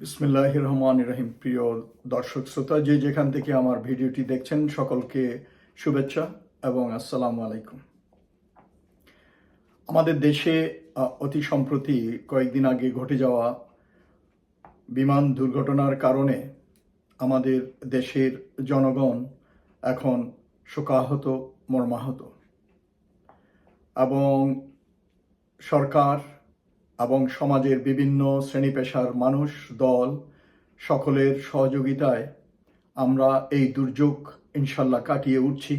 বিসমিল্লাহ রহমান রহিম। প্রিয় দর্শক শ্রোতা, যে যেখান থেকে আমার ভিডিওটি দেখছেন, সকলকে শুভেচ্ছা এবং আসসালামু আলাইকুম। আমাদের দেশে অতি সম্প্রতি কয়েকদিন আগে ঘটে যাওয়া বিমান দুর্ঘটনার কারণে আমাদের দেশের জনগণ এখন শোকাহত, মর্মাহত। এবং সরকার এবং সমাজের বিভিন্ন শ্রেণি পেশার মানুষ, দল, সকলের সহযোগিতায় আমরা এই দুর্যোগ ইনশাল্লাহ কাটিয়ে উঠছি।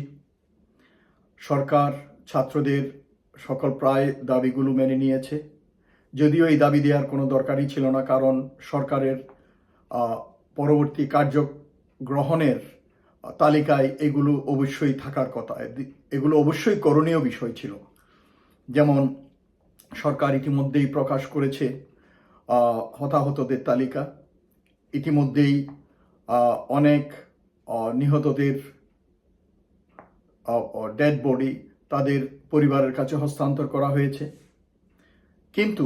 সরকার ছাত্রদের সকল প্রায় দাবিগুলো মেনে নিয়েছে। যদিও এই দাবি দেওয়ার কোনো দরকারই ছিল না, কারণ সরকারের পরবর্তী কার্যগ্রহণের তালিকায় এগুলো অবশ্যই থাকার কথা। এগুলো অবশ্যই করণীয় বিষয় ছিল। যেমন সরকার ইতিমধ্যেই প্রকাশ করেছে হতাহতদের তালিকা। ইতিমধ্যেই অনেক নিহতদের ডেড বডি তাদের পরিবারের কাছে হস্তান্তর করা হয়েছে। কিন্তু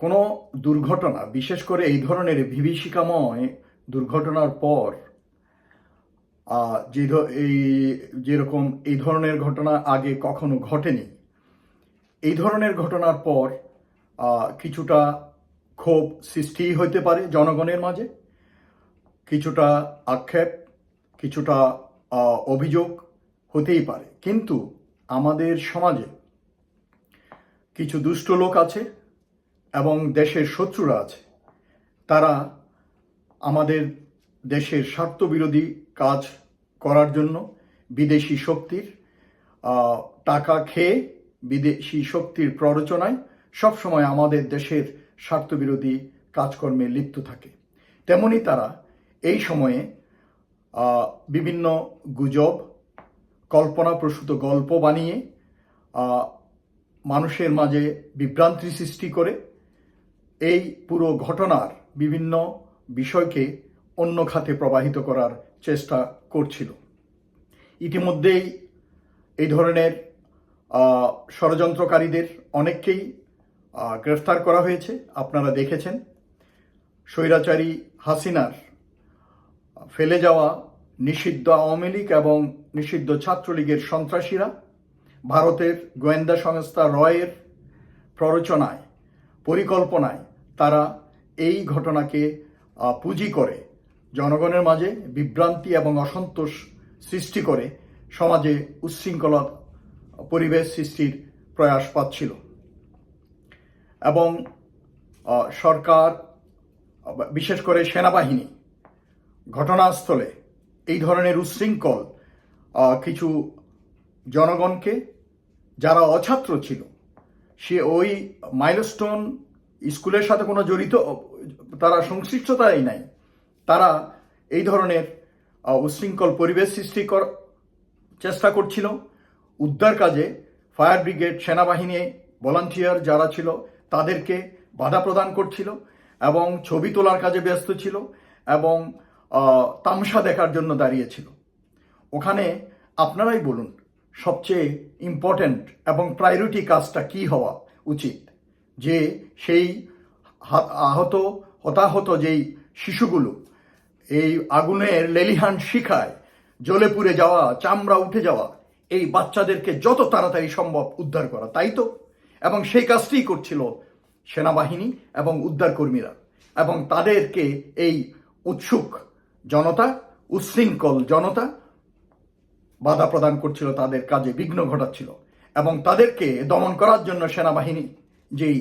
কোনো দুর্ঘটনা, বিশেষ করে এই ধরনের বিভীষিকাময় দুর্ঘটনার পর যে এই, যেরকম এই ধরনের ঘটনা আগে কখনো ঘটেনি এই ধরনের ঘটনার পর কিছুটা ক্ষোভ সৃষ্টি হইতে পারে জনগণের মাঝে। কিছুটা আক্ষেপ, কিছুটা অভিযোগ হতেই পারে। কিন্তু আমাদের সমাজে কিছু দুষ্ট লোক আছে এবং দেশের শত্রুরা আছে। তারা আমাদের দেশের স্বার্থবিরোধী কাজ করার জন্য বিদেশি শক্তির টাকা খেয়ে বিদেশি শক্তির প্ররোচনায় সবসময় আমাদের দেশের স্বার্থবিরোধী কাজকর্মে লিপ্ত থাকে। তেমনি তারা এই সময়ে বিভিন্ন গুজব, কল্পনাপ্রসূত গল্প বানিয়ে মানুষের মাঝে বিভ্রান্তি সৃষ্টি করে, এই পুরো ঘটনার বিভিন্ন বিষয়কে অন্য খাতে প্রবাহিত করার চেষ্টা করছিল। ইতিমধ্যেই এই ধরনের ষড়যন্ত্রকারীদের অনেককেই গ্রেফতার করা হয়েছে, আপনারা দেখেছেন। স্বৈরাচারী হাসিনার ফেলে যাওয়া নিষিদ্ধ আওয়ামী লীগ এবং নিষিদ্ধ ছাত্রলীগের সন্ত্রাসীরা ভারতের গোয়েন্দা সংস্থা রয়ের প্ররোচনায়, পরিকল্পনায় তারা এই ঘটনাকে পুঁজি করে জনগণের মাঝে বিভ্রান্তি এবং অসন্তোষ সৃষ্টি করে সমাজে উচ্ছৃঙ্খলা পরিবেশ সৃষ্টির প্রয়াস পাচ্ছিল। এবং সরকার বিশেষ করে সেনাবাহিনী ঘটনাস্থলে এই ধরনের উচ্ছৃঙ্খল আহ, কিছু জনগণকে যারা অছাত্র ছিল সে ওই মাইলস্টোন স্কুলের সাথে কোনো জড়িত তারা সংশ্লিষ্টতাই নাই তারা এই ধরনের আহ, উচ্ছৃঙ্খল পরিবেশ সৃষ্টি কর চেষ্টা করছিল। উদ্ধার কাজে ফায়ার ব্রিগেড, সেনাবাহিনী ভলান্টিয়ার যারা ছিল, তাদেরকে বাধা প্রদান করছিল এবং ছবি তোলার কাজে ব্যস্ত ছিল এবং তামসা দেখার জন্য দাঁড়িয়েছিল ওখানে আপনারাই বলুন, সবচেয়ে ইম্পর্ট্যান্ট এবং প্রায়োরিটি কাজটা কি হওয়া উচিত? যে সেই আহত, হতাহত যেই শিশুগুলো, এই আগুনের লেলিহান শিখায়, জ্বলে পুড়ে যাওয়া, চামড়া উঠে যাওয়া এই বাচ্চাদেরকে যত তাড়াতাড়ি সম্ভব উদ্ধার করা, তাই তো? এবং সেই কাজটিই করছিল সেনাবাহিনী এবং উদ্ধারকর্মীরা। এবং তাদেরকে এই উৎসুক জনতা, উচ্ছৃঙ্খল জনতা বাধা প্রদান করছিল, তাদের কাজে বিঘ্ন ঘটাচ্ছিল। এবং তাদেরকে দমন করার জন্য সেনাবাহিনী যেই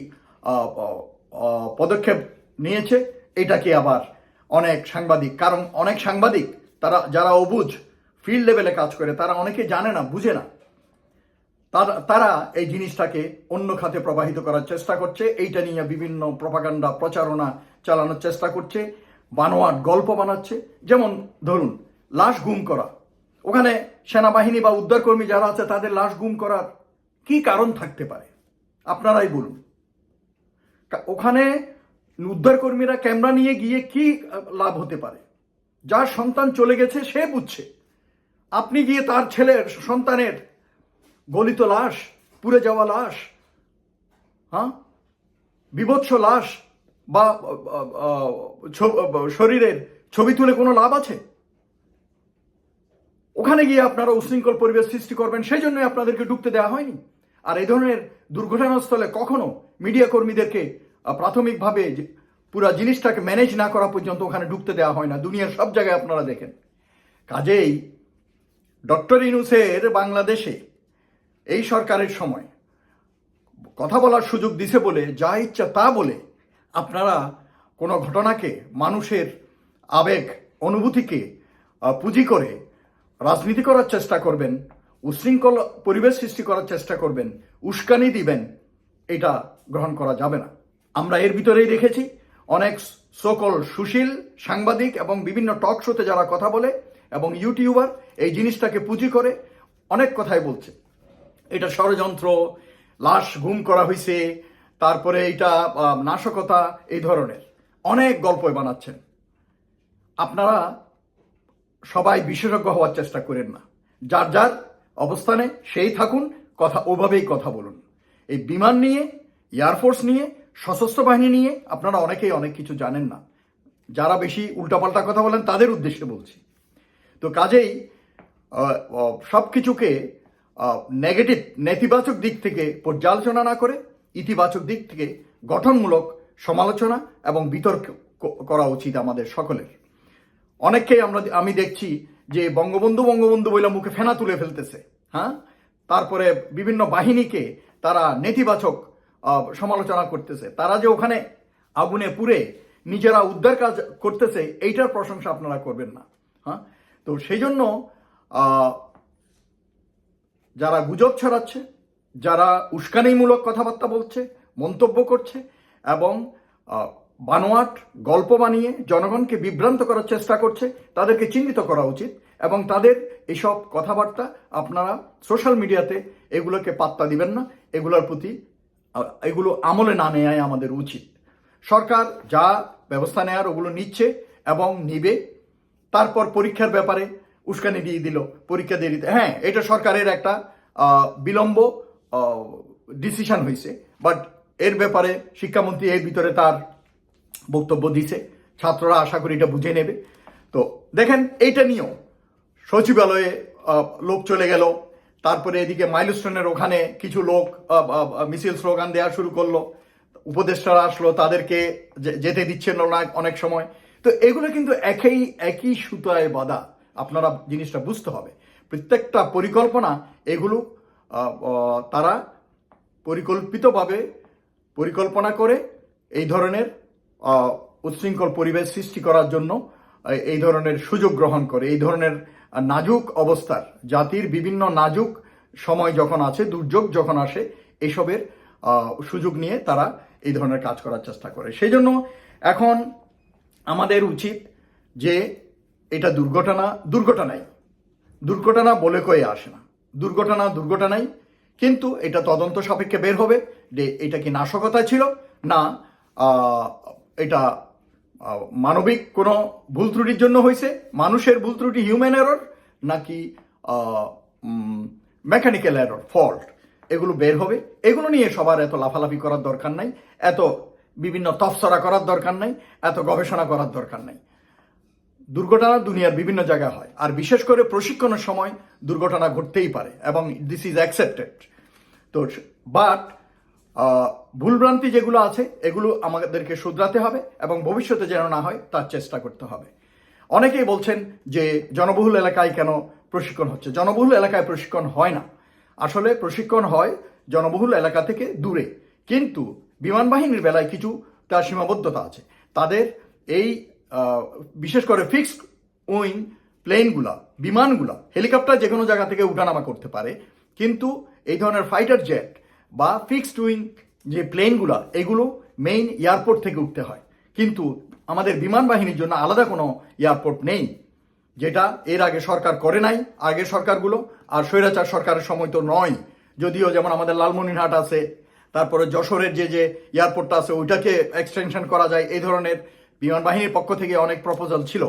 পদক্ষেপ নিয়েছে, এটাকে আবার অনেক সাংবাদিক, কারণ অনেক সাংবাদিক, তারা, যারা অবুঝ ফিল্ড লেভেলে কাজ করে, তারা অনেকে জানে না, বুঝে না। তারা এই জিনিসটাকে অন্য খাতে প্রবাহিত করার চেষ্টা করছে, এইটা নিয়ে বিভিন্ন প্রপাগান্ডা, প্রচারণা চালানোর চেষ্টা করছে, বানোয়াট গল্প বানাচ্ছে। যেমন ধরুন, লাশ গুম করা। ওখানে সেনাবাহিনী বা উদ্ধারকর্মী যারা আছে, তাদের লাশ গুম করার কি কারণ থাকতে পারে? আপনারাই বলুন। ওখানে উদ্ধারকর্মীরা ক্যামেরা নিয়ে গিয়ে কি লাভ হতে পারে? যার সন্তান চলে গেছে, সে বুঝছে। আপনি গিয়ে তার ছেলের, সন্তানের গলিত লাশ, পুড়ে যাওয়া লাশ হ্যাঁ? বিভৎস লাশ বা শরীরের ছবি তুলে কোনো লাভ আছে? ওখানে গিয়ে আপনারা উশৃঙ্খল পরিবেশ সৃষ্টি করবেন, সেই জন্যই আপনাদেরকে ঢুকতে দেওয়া হয়নি। আর এই ধরনের দুর্ঘটনাস্থলে কখনো মিডিয়া কর্মীদেরকে প্রাথমিকভাবে পুরা জিনিসটাকে ম্যানেজ না করা পর্যন্ত ওখানে ঢুকতে দেওয়া হয় না। দুনিয়ার সব জায়গায় আপনারা দেখেন। কাজেই ডক্টর ইনুসের বাংলাদেশে এই সরকারের সময় কথা বলার সুযোগ দিছে বলে, যা ইচ্ছা তা বলে আপনারা কোনো ঘটনাকে, মানুষের আবেগ, অনুভূতিকে পুঁজি করে রাজনীতি করার চেষ্টা করবেন, উশৃঙ্খল পরিবেশ সৃষ্টি করার চেষ্টা করবেন, উস্কানি দিবেন, এটা গ্রহণ করা যাবে না। আমরা এর ভিতরেই দেখেছি, অনেক সকল সুশীল সাংবাদিক এবং বিভিন্ন টক শোতে যারা কথা বলে এবং ইউটিউবার এই জিনিসটাকে পুঁজি করে অনেক কথাই বলছে। এটা ষড়যন্ত্র, লাশ গুম করা হয়েছে তারপরে এটা নাশকতা, এই ধরনের অনেক গল্প বানাচ্ছেন। আপনারা সবাই বিশেষজ্ঞ হওয়ার চেষ্টা করেন না। যার যার অবস্থানে সেই থাকুন, কথা ওভাবেই কথা বলুন। এই বিমান নিয়ে এয়ারফোর্স নিয়ে, সশস্ত্র বাহিনী নিয়ে আপনারা অনেকেই অনেক কিছু জানেন না। যারা বেশি উল্টাপাল্টা কথা বলেন, তাদের উদ্দেশ্যে বলছি। তো কাজেই সব কিছুকে নেগেটিভ নেতিবাচক দিক থেকে পর্যালোচনা না করে, ইতিবাচক দিক থেকে গঠনমূলক সমালোচনা এবং বিতর্ক করা উচিত আমাদের সকলের। অনেককেই আমরা আমি দেখছি যে বঙ্গবন্ধু বঙ্গবন্ধু বলে মুখে ফেনা তুলে ফেলতেছে হ্যাঁ? তারপরে বিভিন্ন বাহিনীকে তারা নেতিবাচক সমালোচনা করতেছে। তারা যে ওখানে আগুনে পুড়ে নিজেরা উদ্ধার কাজ করতেছে, এইটার প্রশংসা আপনারা করবেন না হ্যাঁ? তো সেই জন্য যারা গুজব ছড়াচ্ছে, যারা উস্কানিমূলক কথাবার্তা বলছে, মন্তব্য করছে, এবং বানোয়াট গল্প বানিয়ে জনগণকে বিভ্রান্ত করার চেষ্টা করছে, তাদেরকে চিহ্নিত করা উচিত, এবং তাদের এসব কথাবার্তা আপনারা সোশ্যাল মিডিয়াতে এগুলোকে পাত্তা দিবেন না, এগুলোর প্রতি এগুলো আমলে না নেওয়াই আমাদের উচিত। সরকার যা ব্যবস্থা নেয়ার ওগুলো নিচ্ছে এবং নিবে তারপর পরীক্ষার ব্যাপারে উস্কানি দিয়ে দিল, পরীক্ষা দিয়ে দিতে। হ্যাঁ এটা সরকারের একটা বিলম্ব ডিসিশন হয়েছে। বাট এর ব্যাপারে শিক্ষামন্ত্রী এর ভিতরে তার বক্তব্য দিছে। ছাত্ররা আশা করি এটা বুঝে নেবে। তো দেখেন, এইটা নিয়েও সচিবালয়ে লোক চলে গেল। তারপরে এদিকে মাইলস্টোনের ওখানে কিছু লোক মিছিল স্লোগান দেওয়া শুরু করল। উপদেষ্টারা আসলো, তাদেরকে যেতে দিচ্ছেন না অনেক সময়। তো এগুলো কিন্তু একই একই সুতায় বাঁধা। আপনারা জিনিসটা বুঝতে হবে। প্রত্যেকটা পরিকল্পনা এগুলো তারা পরিকল্পিতভাবে পরিকল্পনা করে এই ধরনের উচ্ছৃঙ্খল পরিবেশ সৃষ্টি করার জন্য এই ধরনের সুযোগ গ্রহণ করে। এই ধরনের নাজুক অবস্থার, জাতির বিভিন্ন নাজুক সময় যখন আছে, দুর্যোগ যখন আসে, এসবের সুযোগ নিয়ে তারা এই ধরনের কাজ করার চেষ্টা করে। সেই জন্য এখন আমাদের উচিত যে এটা দুর্ঘটনা, দুর্ঘটনাই। দুর্ঘটনা বলে কয়ে আসে না। দুর্ঘটনা, দুর্ঘটনাই। কিন্তু এটা তদন্ত সাপেক্ষে বের হবে যে এটা কি নাশকতা ছিল না এটা মানবিক কোনো ভুল ত্রুটির জন্য হয়েছে মানুষের ভুল ত্রুটি হিউম্যান এরর নাকি মেকানিক্যাল এরর ফল্ট এগুলো বের হবে। এগুলো নিয়ে সবার এত লাফালাফি করার দরকার নাই। এত বিভিন্ন তফসরা করার দরকার নাই, এত গবেষণা করার দরকার নাই। দুর্ঘটনা দুনিয়ার বিভিন্ন জায়গায় হয়, আর বিশেষ করে প্রশিক্ষণের সময় দুর্ঘটনা ঘটতেই পারে, এবং দিস ইজ অ্যাকসেপ্টেড তো বাট ভুলভ্রান্তি যেগুলো আছে, এগুলো আমাদেরকে শুধরাতে হবে, এবং ভবিষ্যতে যেন না হয়, তার চেষ্টা করতে হবে। অনেকেই বলছেন যে, জনবহুল এলাকায় কেন প্রশিক্ষণ হচ্ছে? জনবহুল এলাকায় প্রশিক্ষণ হয় না। আসলে প্রশিক্ষণ হয় জনবহুল এলাকা থেকে দূরে, কিন্তু বিমান বাহিনীর বেলায় কিছু, তার সীমাবদ্ধতা আছে। তাদের এই বিশেষ করে ফিক্সড উইং প্লেনগুলা, বিমানগুলা, হেলিকপ্টার যে কোনো জায়গা থেকে উঠানামা করতে পারে। কিন্তু এই ধরনের ফাইটার জেট বা ফিক্সড উইং যে প্লেনগুলা, এগুলো মেইন এয়ারপোর্ট থেকে উঠতে হয়। কিন্তু আমাদের বিমান বাহিনীর জন্য আলাদা কোনো এয়ারপোর্ট নেই, যেটা এর আগে সরকার করে নাই, আগের সরকারগুলো, আর স্বৈরাচার সরকারের সময় তো নয়। যদিও যেমন আমাদের লালমনিরহাট আছে তারপরে যশোরের যে যে এয়ারপোর্টটা আছে, ওইটাকে এক্সটেনশন করা যায়। এই ধরনের বিমান বাহিনীর পক্ষ থেকে অনেক প্রপোজাল ছিল।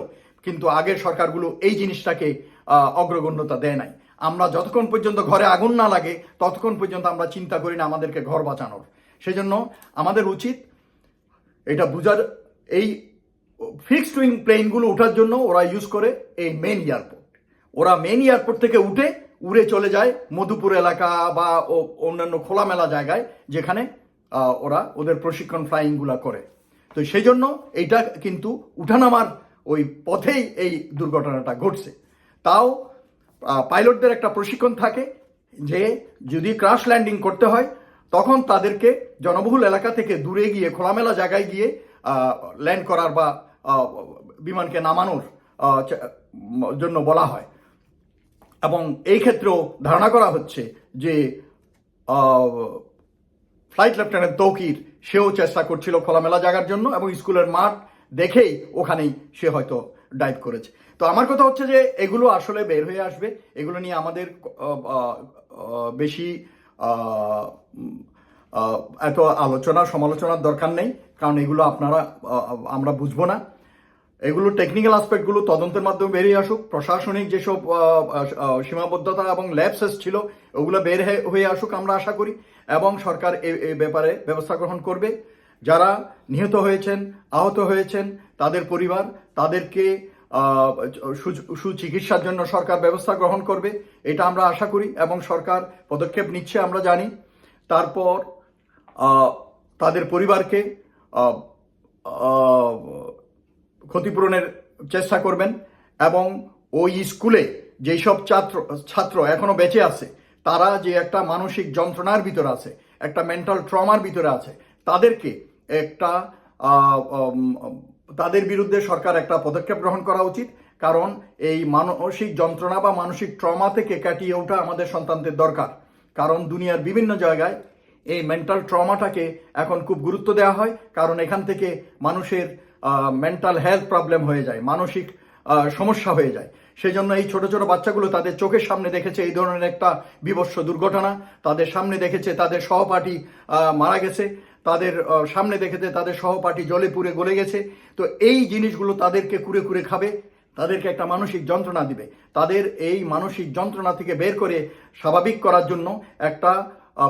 কিন্তু আগের সরকারগুলো এই জিনিসটাকে অগ্রগণ্যতা দেয় নাই। আমরা যতক্ষণ পর্যন্ত ঘরে আগুন না লাগে, ততক্ষণ পর্যন্ত আমরা চিন্তা করি না আমাদেরকে ঘর বাঁচানোর। সেজন্য আমাদের উচিত এটা বুঝার, এই ফিক্সড উইং প্লেনগুলো ওঠার জন্য ওরা ইউজ করে এই মেন এয়ারপোর্ট ওরা মেন এয়ারপোর্ট থেকে উঠে উড়ে চলে যায় মধুপুর এলাকা বা অন্যান্য খোলামেলা জায়গায়, যেখানে ওরা ওদের প্রশিক্ষণ ফ্লাইংগুলো করে। তো সেই জন্য এইটা কিন্তু উঠানামার ওই পথেই এই দুর্ঘটনাটা ঘটছে। তাও পাইলটদের একটা প্রশিক্ষণ থাকে যে যদি ক্রাশ ল্যান্ডিং করতে হয়, তখন তাদেরকে জনবহুল এলাকা থেকে দূরে গিয়ে, খোলামেলা জায়গায় গিয়ে ল্যান্ড করার বা বিমানকে নামানোর জন্য বলা হয়। এবং এই ক্ষেত্রেও ধারণা করা হচ্ছে যে ফ্লাইট লেফটেন্যান্ট তৌকির সেও চেষ্টা করছিল খোলামেলা জায়গার জন্য এবং স্কুলের মাঠ দেখেই ওখানেই সে হয়তো ডাইভ করেছে। তো আমার কথা হচ্ছে যে, এগুলো আসলে বের হয়ে আসবে। এগুলো নিয়ে আমাদের বেশি এত আলোচনা, সমালোচনার দরকার নেই। কারণ এগুলো আপনারা আমরা বুঝব না। এগুলো টেকনিক্যাল আসপেক্টগুলো তদন্তের মাধ্যমে বেরিয়ে আসুক। প্রশাসনিক যেসব সীমাবদ্ধতা এবং ল্যাবসেস ছিল ওগুলো বের হয়ে- আসুক আমরা আশা করি। এবং সরকার এ এ ব্যাপারে ব্যবস্থা গ্রহণ করবে। যারা নিহত হয়েছেন, আহত হয়েছেন, তাদের পরিবার, তাদেরকে সুচিকিৎসার জন্য সরকার ব্যবস্থা গ্রহণ করবে, এটা আমরা আশা করি এবং সরকার পদক্ষেপ নিচ্ছে আমরা জানি। তারপর তাদের পরিবারকে ক্ষতিপূরণের চেষ্টা করবেন এবং ওই স্কুলে যেই সব ছাত্র ছাত্র এখনও বেঁচে আছে, তারা যে একটা মানসিক যন্ত্রণার ভিতরে আছে, একটা মেন্টাল ট্রমার ভিতরে আছে, তাদেরকে একটা তাদের বিরুদ্ধে সরকার একটা পদক্ষেপ গ্রহণ করা উচিত। কারণ এই মানসিক যন্ত্রণা বা মানসিক ট্রমা থেকে কাটিয়ে ওঠা আমাদের সন্তানদের দরকার। কারণ দুনিয়ার বিভিন্ন জায়গায় এই মেন্টাল ট্রমাটাকে এখন খুব গুরুত্ব দেওয়া হয়। কারণ এখান থেকে মানুষের মেন্টাল হেলথ প্রবলেম হয়ে যায়, মানসিক সমস্যা হয়ে যায়। সেই জন্য এই ছোট ছোট বাচ্চাগুলো তাদের চোখের সামনে দেখেছে এই ধরনের একটা বিভৎস দুর্ঘটনা। তাদের সামনে দেখেছে তাদের সহপাঠী মারা গেছে। তাদের সামনে দেখেছে তাদের সহপাঠী জলে পুড়ে গলে গেছে। তো এই জিনিসগুলো তাদেরকে কুরে কুরে খাবে, তাদেরকে একটা মানসিক যন্ত্রণা দিবে। তাদের এই মানসিক যন্ত্রণা থেকে বের করে স্বাভাবিক করার জন্য একটা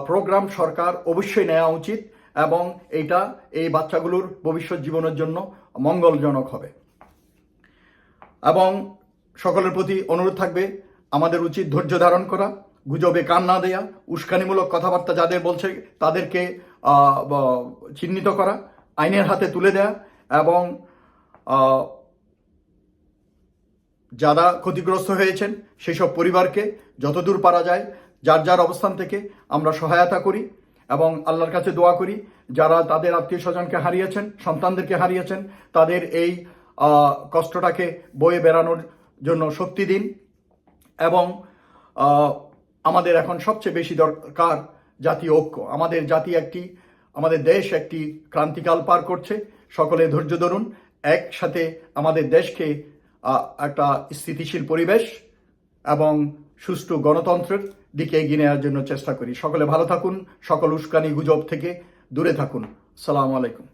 প্রোগ্রাম সরকার অবশ্যই নেওয়া উচিত। এবং এইটা এই বাচ্চাগুলোর ভবিষ্যৎ জীবনের জন্য মঙ্গলজনক হবে। এবং সকলের প্রতি অনুরোধ থাকবে, আমাদের উচিত ধৈর্য ধারণ করা, গুজবে কান না দেয়া, উস্কানিমূলক কথাবার্তা যাদের বলছে তাদেরকে চিহ্নিত করা, আইনের হাতে তুলে দেয়া এবং যারা ক্ষতিগ্রস্ত হয়েছেন সেসব পরিবারকে যতদূর পারা যায়, যার যার অবস্থান থেকে আমরা সহায়তা করি। এবং আল্লাহর কাছে দোয়া করি, যারা তাদের আত্মীয় স্বজনকে হারিয়েছেন, সন্তানদেরকে হারিয়েছেন, তাদের এই কষ্টটাকে বয়ে বেড়ানোর জন্য শক্তি দিন এবং আমাদের এখন সবচেয়ে বেশি দরকার জাতীয় ঐক্য। আমাদের জাতি একটি, আমাদের দেশ একটি ক্রান্তিকাল পার করছে। সকলে ধৈর্য ধরুন। একসাথে আমাদের দেশকে একটা স্থিতিশীল পরিবেশ এবং সুষ্ঠু গণতন্ত্রের দিকে এগিয়ে নেওয়ার জন্য চেষ্টা করি। সকলে ভালো থাকুন, সকল উস্কানি গুজব থেকে দূরে থাকুন। সালাম আলাইকুম।